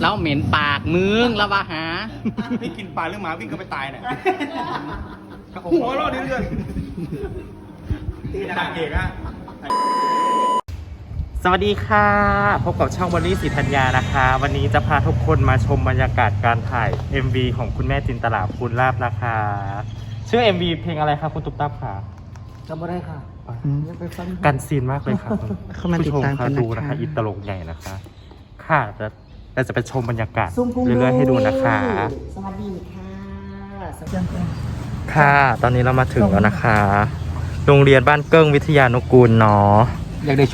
แล้วเหม็นปากมึงแล้วว่าหาพี่กินปลาหรือหมาวิ่งก็ไปตายเนี่ยหัวเราะเรื่อยๆตีนางเอกอะสวัสดีค่ะ พบกับช่องบริสิทธัญญานะคะ วันนี้จะพาทุกคนมาชมบรรยากาศการถ่าย MV ของคุณแม่จินตลาภูลลาบนะคะ ชื่อ MV เพลงอะไรคะคุณตุ๊กตับค่ะ จำไม่ได้ค่ะยังไปฟัง กันซีนมากเลยค่ะเข้ามาติดตามกันผู้ชนะคะดูนะคะอินตลกใหญ่นะคะ ค่ะจะ เราจะไปชมบรรยากาศเรื่อยๆให้ดูนะคะ สวัสดีค่ะสวัสดีค่ะค่ะ ตอนนี้เรามาถึงแล้วนะคะ โรงเรียนบ้านเกิ้งวิทยานุกูลเนาะอยากได้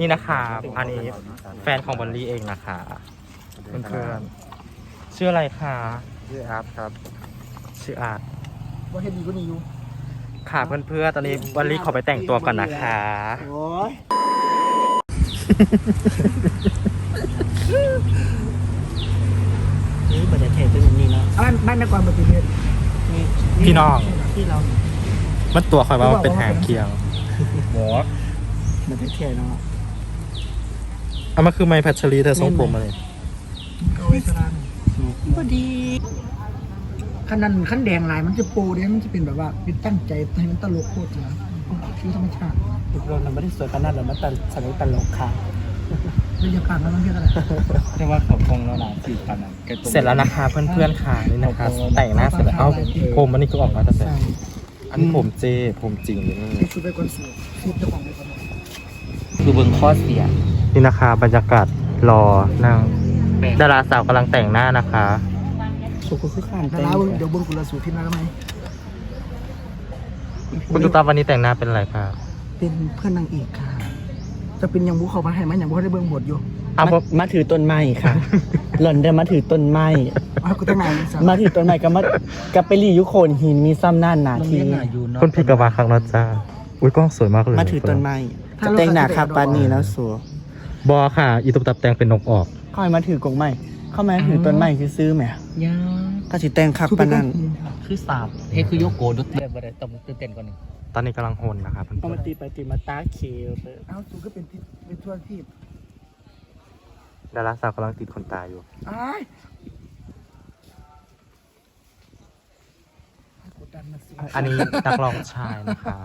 นี่นะคะอันนี้แฟนของบอลลี่เองนะคะเพื่อนๆชื่ออะไรคะชื่ออาร์ตครับ ชื่ออาร์ตว่าเห็นดีกว่านี้อยู่ค่ะเพื่อนๆตอนนี้บอลลี่ขอไปแต่งตัวก่อนนะคะ โอ้ย นี่บรรยากาศเป็นอย่างนี้เนาะบ้านบ้านนครปฐมนี่พี่น้องพี่เรามันตัวคอยว่ามันเป็นหางเคียงหมอบรรยากาศเนาะเอามาคือไม้พัชรีเธอทรงผมมาเลยเอาไว้สร้างพอดีขั้นนั้นขั้นแดงลายมันจะโปรเนี่ยมันจะเป็นแบบว่าเป็นตั้งใจให้มันตลกโคตรนะคือธรรมชาติ เราเราไม่ได้สวยขนาดเรามาตันสนุกตลกค่ะ บรรยากาศมันต้องเรียกอะไรแต่ว่าเขาคงแล้วนะสี่พันอะแกตัวเสร็จแล้วนะคะเพื่อนๆค่ะนี่นะคะ แต่งหน้าเสร็จแล้วเอ้าผมอันนี้ก็ออกมาแต่แต่ ใช่อันนี้ผมเจผมจริงนี่ที่สุดไปก่อนสูที่เจ้าของไปก่อนคือเบิ่งข้อเสียนี่นะคะบรรยากาศรอนั่งดาราสาวกำลังแต่งหน้านะคะ สุขุสุขันดาราเบิ่งเดี๋ยวเบิ่งกุลสูตรที่มาแล้วไหมคุณตุ๊กตาวันนี้แต่งหน้าเป็นอะไรคะเป็นเพื่อนนางเอกค่ะ จะเป็นยังบุเขามาให้ไหมยังบุเขาได้เบิ่งบทอยู่อ้าวมามาถือต้นไม้ค่ะ หล่อนได้มาถือต้นไม้อ้าวกูตั้งนานเลยสัตว์มาถือต้นไม้ก็มากับไปรีอยุโคนหินมีซ้ำน่านหนาทีคุณพี่กบาครั้งนะจ้าอุ้ยกล้องสวยมากเลยมาถือต้นไม้กับแต่งหน้าคาปานนี่แล้วสัวบอค่ะ อีตุ๊กตาแต่งเป็นนกออกเข้ามาถือกงไม้เข้ามาถือต้นไม้คือซื้อแหมยาก็สิแต่งคักปานนั้นคือสาบเฮ้คือยกโกดุดแบบอะไรต้องตื่นเต้นกว่านี้ ตอนนี้กำลังโหนนะคะเพื่เอาอมานตีไปตีมาตาเขียวไปเอ้าสูก็เป็นที่เป็นทั่วที่ๆดาราสาวกำลังติดคนตายอยู่ อ้ายกดดันมาสิอันนี้นักร้องชายนะคะ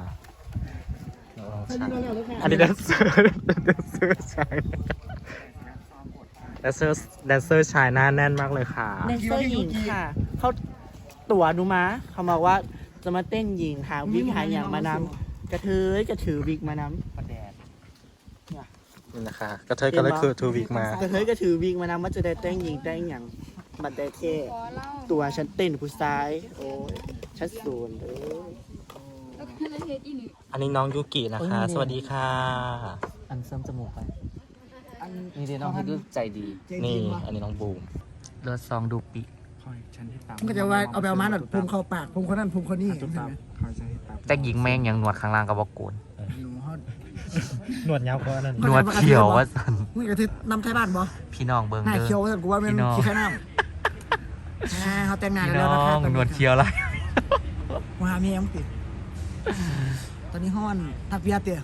นักร้องชายอันนี้เราแล้วค่ะอันนี้แดนเซอร์แดนเซอร์ชายแดนเซอร์แดนเซอร์ชายหน้าแน่นมากเลยค่ะ แดนเซอร์หญิงค่ะ เขาตั๋วดูมา เขาบอกว่า จะมาเต้นหญิงหาวิกหาอย่างมานำกระเทยกระถือวิกมานำประแดดนี่นะคะกระเทยก็เลยคือทูวิกมากระเทยกระถือวิกมานำว่าจะได้เต้นหญิงเต้นอย่างบัดได้เท่ตัวฉันเต้นผู้ชาย โอ้ยชัดศูนย์เลยอันนี้น้องยูกินะคะ สวัสดีค่ะ อันเสริมจมูกไปอันนี่เดี๋ยวน้องให้ดูใจดีเจนี่ดีวะอันนี้น้องบูมเลือดซองดูปิ มันก็จะว่าเอาไปเอามาหน่อยผมเข้าปากผมคนนั้นผมคนนี้ใช่ไหมแต่หญิงแมงยังหนวดข้างล่างกับบอกโกนหนูฮอดหนวดยาวกว่านั้นหนวดเขียวว่าสันมึงกระเทยนำไทยบ้านบ่พี่น้องเบิ่งหน้าเด้อเขียวสันกูว่ามันพี่น้องขี้ข้าน้ำอ่าเขาแต่งงานพี่กันน้แล้วอนะครับงหนวดเขียวอะไรมาหาเมียมึงติตอนนี้ห้อนทักเบียร์เตี๋ย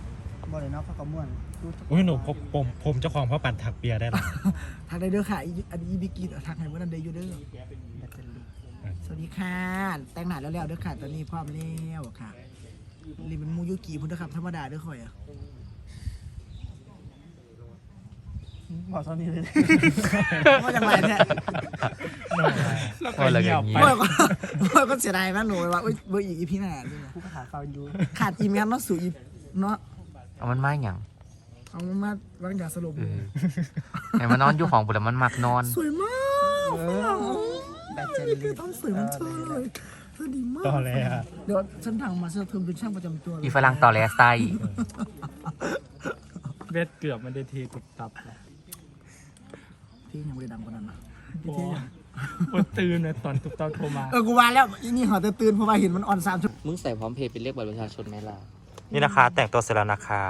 บ่ได้เนาะเขาก็ม่วน อุ้ยหนูผมผมผมเจ้าของพ่อปั่นถักเบียร์ได้หรอทักได้เด้อค่ะอีอันนี้อีบิกิทักให้เมื่อนั้นเดย์อยู่เด้อสวัสดีค่ะ แต่งหน้าแล้วแล้วเด้อค่ะ ตอนนี้พร้อมแล้วค่ะรีเป็นมูยุกิพุ่นเด้อครับธรรมดาเด้อข่อยอะบอกตอนนี้เลยว่าจังไรเนี่ยโอ้ยแล้วอย่างนี้โอ้ยก็โอ้ยก็เสียดายนะหนูว่าอุ้ยเบอร์อีกอีพีหน้าด้วยนะผู้ขาฟังอยู่ขาดอีเมลเนาะสู่อีเนาะเอามันมาอย่าง เอามาวางยาสลบเอเลยอไอ้มันนอนอยู่ของบุรีมันมักนอน สวยมากฝรั่งคือต้องสวยเหมันเธอเลยเธอดีมากต่อเลยอะเดี๋ยวฉันทางมาเชื่อเธอเป็นช่างประจำตัวเลยอีฝรั่งต่อแลไส้เวทเกือบมันได้ทีตุบตับที่ยังไม่ได้ดังกว่านั้นนะโอ้ปวดตื่นเลยตอนตุบตับโทรมา เออกูว่าแล้วอีนี่หอแต่ตื่นเพราะว่าเห็นมันออนสามชั่วโมง มึงใส่พร้อมเพย์เป็นเลขบัตรประชาชนไหมล่ะ นี่นะคะ แต่งตัวเสร็จแล้วนะคะ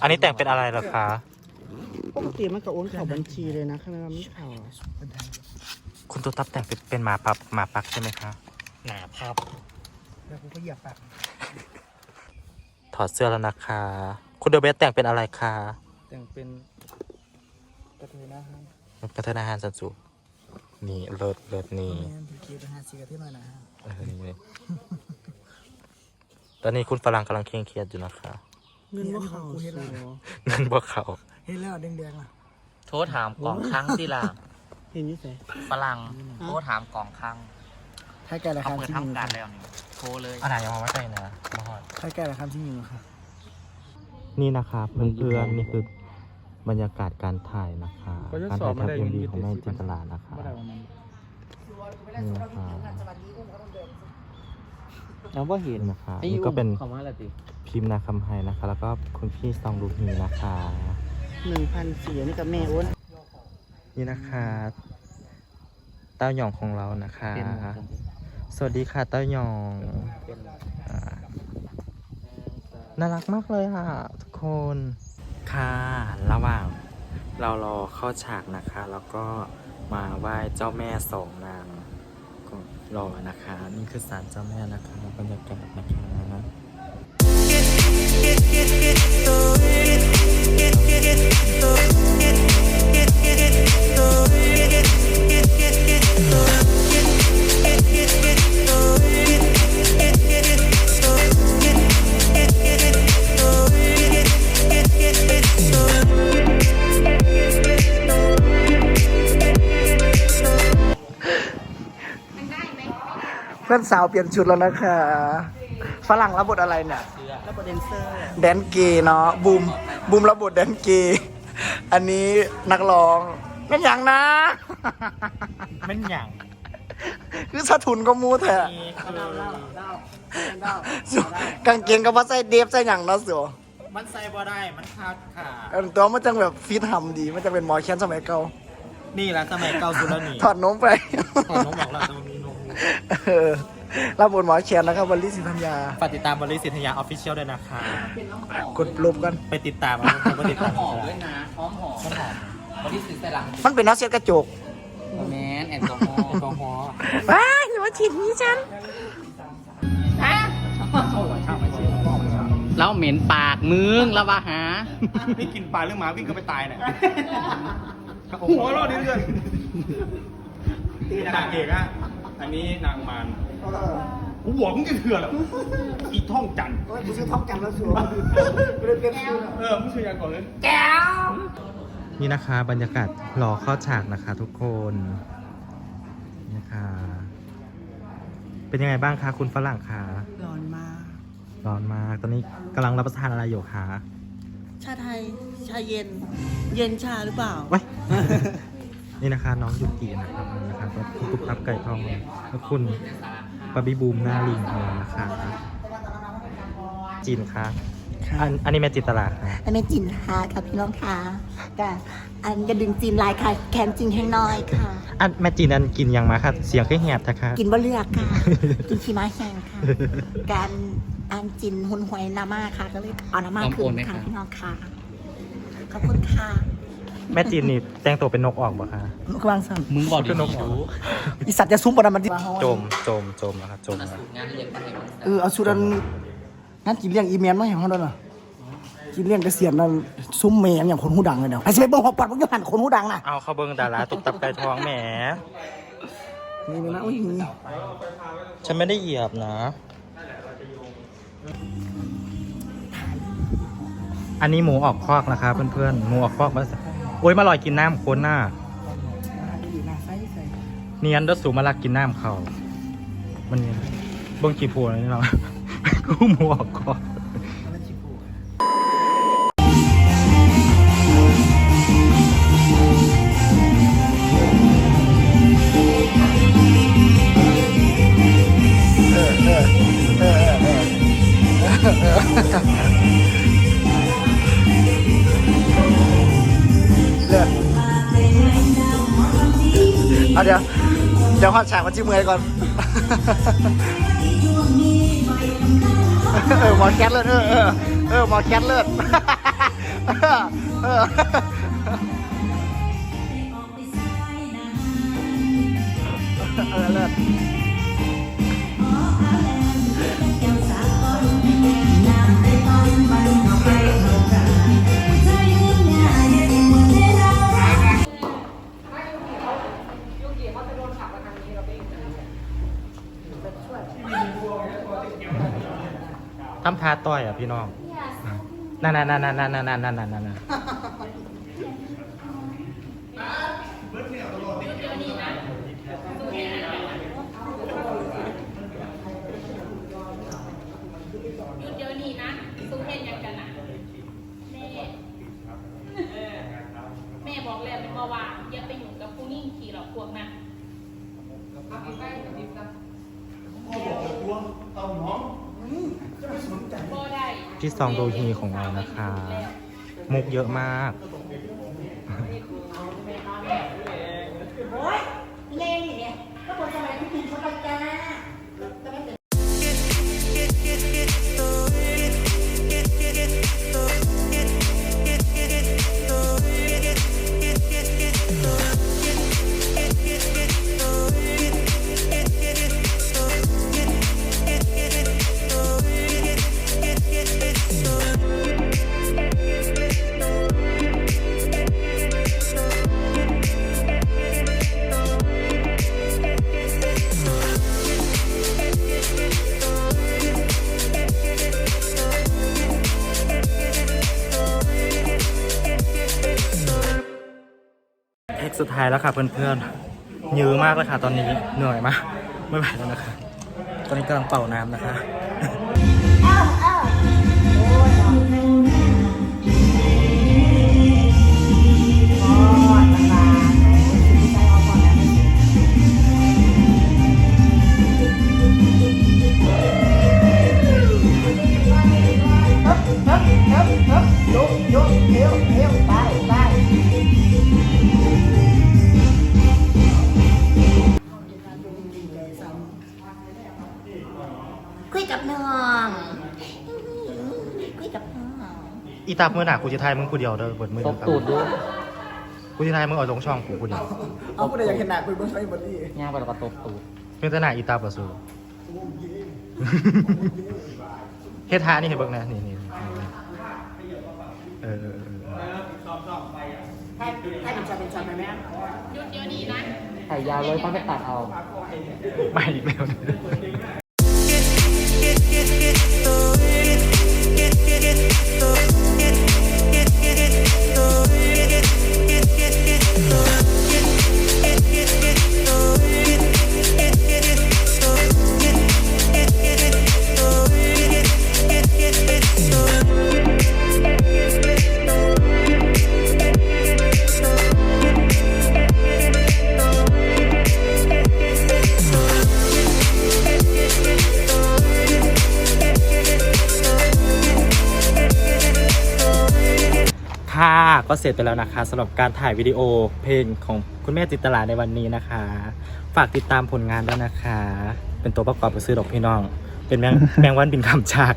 อันนี้แต่งเป็นอะไรเหรอคะ ปกติมันก็โอนเข้าบัญชีเลยนะข้างในมันไม่เข้าคุณตุ๊กตับแต่งเป็นเป็นหมาปับหมาปักใช่ไหมคะ หนาพับ แล้วกูก็เหยียบปากถอดเสื้อแล้วนะคะ คุณเดอะเบสแต่งเป็นอะไรคะแต่งเป็นกระเทยนะฮะกระเทยอาหารสันสุนี่เลิศเลิศนี่แม่นพี่กีไปหาซีกันที่หน่อยนะฮะ เออนี่เลยตอนนี้คุณฝรั่งกำลังเคร่งเครียดอยู่นะคะ เงินว่าเขากูเห็นแล้วสูนั่นบอกเขาเห็นแล้วแดงๆล่ะโทรถามกล่องครั้งที่ล่ะเห็นอยี่ไสฝรั่งโทรถามกล่องครั้งถ้าแก่ละเขาคำเปิดที่มีทำการแล้วนี่โทรเลยอันไหนยังมาไม่ใช่นะมาหอด ถ้าแก่ละคำที่มีค่ะ นี่นะครับเพื่อนๆนี่คือบรรยากาศการถ่ายนะคะการถ่ายทำเอ็มวีของแม่จินตลานะคะไม่ได้วันนั้นนี่นะคะเราว่าเห็นนี่นะคะนี่ก็เป็น ขอมาละติ พิมพ์นาคำไฮนะคะ แล้วก็คุณพี่ซองลูฮีนะคะหนึ่งพันสี่นี่กับแม่อ้วนนี่นะคะ เต้าหยองของเรานะคะเป็นสวัสดีค่ะเต้าหยองเป็นอ่าน่ารักมากเลยค่ะทุกคนค่ะระหว่างเรารอเข้าฉากนะคะ แล้วก็มาไหว้เจ้าแม่สองนางก็รอนะคะ นี่คือศาลเจ้าแม่นะคะบรรยากาศนะคะ เพื่อนสาวเปลี่ยนชุดแล้วนะคะ ฝรั่งรับบทอะไรเนี่ย แล้วประเด็นเซอร์แดนเกย์เนาะบูมบูมรับบทแดนเกย์อันนี้นักร้องเป็นอย่างนะ แม่นหยังคือสะทุนก็มูแท้นี่คือสุกางเกงก็ว่าใส่เดฟใส่อย่างเนาะเสือมันใส่บ่ได้ มันขาดขาอันตัวมันจังแบบฟิตทำดี มันจะเป็นหมอแคนสมัยเก่านี่แหละสมัยเก่าสุดแล้วนี่ถอดนมไปขอน้องบอกเราจะมีนมเออ รับบทหมอแคนนะครับวันลิสิธัญญาฝากติดตามบริสิทธยาออฟฟิเชียลด้วยนะคะกดลบกัน ไปติดตามเอาผมก็ติดตามหอมด้วยนะหอมหอมหอมวันที่ซื้อใส่หลังมันเป็นนักเสียกระจกแมนแอลกอฮอล์แอลกอฮอล์ว้ายอย่ามาฉีดนี้ฉันแล้วเหม็นปากมึงแล้วว่าหานี่กินปลาหรือหมาวิ่งก็ไปตายเนี่ยหัวเราะเรื่อยๆนางเอกอะอันนี้นางมาร กูบอกมึงจะเถื่อนเหรออีท่องจันทร์กูชื่อท้องกันแล้วสัวเป็นเป็นเออมึงชื่อยาก่อนเลยนี่นะคะบรรยากาศรอเข้าฉากนะคะทุกคนนี่นะคะเป็นยังไงบ้างคะคุณฝรั่งคะร้อนมากร้อนมากตอนนี้กำลังรับประทานอะไรอยู่คะชาไทย ชาเย็น เย็นชาหรือเปล่า ไว้ นี่นะคะ น้องยุกินะครับนี่นะครับก็คุณตุ๊กตับไก่ทองแล้วคุณ ปาบิบูมหน้าลิงของเรานะคะจีนคะอันอันนี้แม่จินตลาดค่ะอันนี้จินฮาค่ะพี่น้องค่ะก็อันกระดึงจีนลายค่ะ แคนจีนแห้งน้อยค่ะ อันแม่จีนอันกินยังมาค่ะ เสียงแค่แหบนะคะกินบะเลือกค่ะ กินชีม้าแห้งค่ะ การอันจินหุนหวยนาม่าค่ะ ก็เลยเอานาม่าคืนค่ะพี่น้องค่ะ ขอบคุณค่ะ แม่จีนนี่แต่งตัวเป็นนกออกบ่คะกำลังสั่งมึงบอกดีเป็นนกออกรู้อีสัตว์จะซุ้มปนมันที่โจมโจมโจมนะครับโจมนะงานเรียนไปให้มันเออเอาชุดนั้นงั้นกินเลี้ยงอีเมลมาอย่างเขาด้วยเหรอกินเลี้ยงกระเสียนนั่นซุ้มเมย์อย่างคนหูดังเลยเดี๋ยวไอ้สิไปเบิ้งหัวปอดมึงจะหันคนหูดังน่ะเอาเข้าเบิ้งดาราตุกตับไก่ทองแหมนี่นี่นะอุ้ยนี่ฉันไม่ได้เหยียบนะ อันนี้หมูออกคอกนะคะเพื่อนๆหมูออกคอกมาโอ้ยมาลอยกินน้ำคนหน้าเนียนเดอสูมาลักกินน้ำเขา มันเนียนเบิ้งจีพัวนี่เนาะกูหมูออกคอก ดี๋ยวขอฉากมาจิ้มมือก่อน เออหมอแคทเลิศเออเออเออหมอแคทเลิศเออเทำทาต่อยอะพี่น้องนั่นนั่นนั่นนั่นนั่นนั่นนั่นนั่น บ่ได้ที่ซองโดฮีของเรานะคะ มุกเยอะมากโสุดท้ายแล้วค่ะเพื่อนๆยื้อมากเลยค่ะตอนนี้เหนื่อยมากไม่ไหวแล้วนะคะ ตอนนี้กำลังเป่าน้ำนะคะ ตาเมื่อหนากูจะทายมึงกูเดียวเด้อเบิดมือตบตูดด้วยกูจะทายมึงเอาลงช่องกูกูเดียวเอาผู้ใดอยากเห็นหน้าคุยบนไฟบนนี้ย่างไปแล้วก็ตบตูดเพื่อนจะหนาอีตาประสูเฮ็ดท่านี่เห็นเบิ่งนะนี่นี่นี่เออเออเออเออให้ให้เป็นชาเป็นชาไหมแม่หยุดเดี๋ยวนี้นะไข่ยาวเลยต้องไปตัดเอาไม่อีกแล้ว ค่ะ ก็เสร็จไปแล้วนะคะสำหรับการถ่ายวิดีโอเพลงของคุณแม่จิตตลาในวันนี้นะคะ ฝากติดตามผลงานด้วยนะคะ เป็นตัวประกอบไปซื้อดอกพี่น้อง เป็นแมงแมงวันบินคำจาก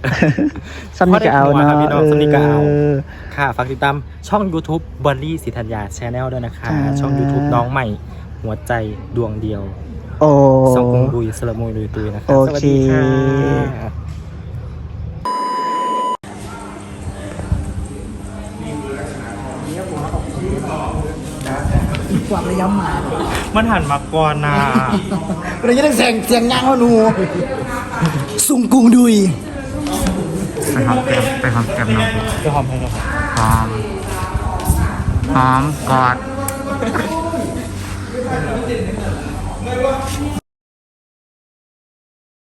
ซ้ำนี่ก็เอาพอได้เนาะหัวครับพี่น้องซ้ำนี่ก็เอาเออค่ะ ฝากติดตามช่อง YouTube บอลลี่สิธัญญาชแนลด้วยนะคะค่ะช่อง YouTube น้องใหม่หัวใจดวงเดียว โอ้สองกงบุยสละมุยลุยตุยนะคะโอสวัสเค กวางระยำมามันหันมาก่อนนะเราจะได้เสียงเสียงยางเขาหนูสุงกุงดุยไปหอมแก้มไปหอมแก้มน้องไปหอมให้น้องหอมหอมกอด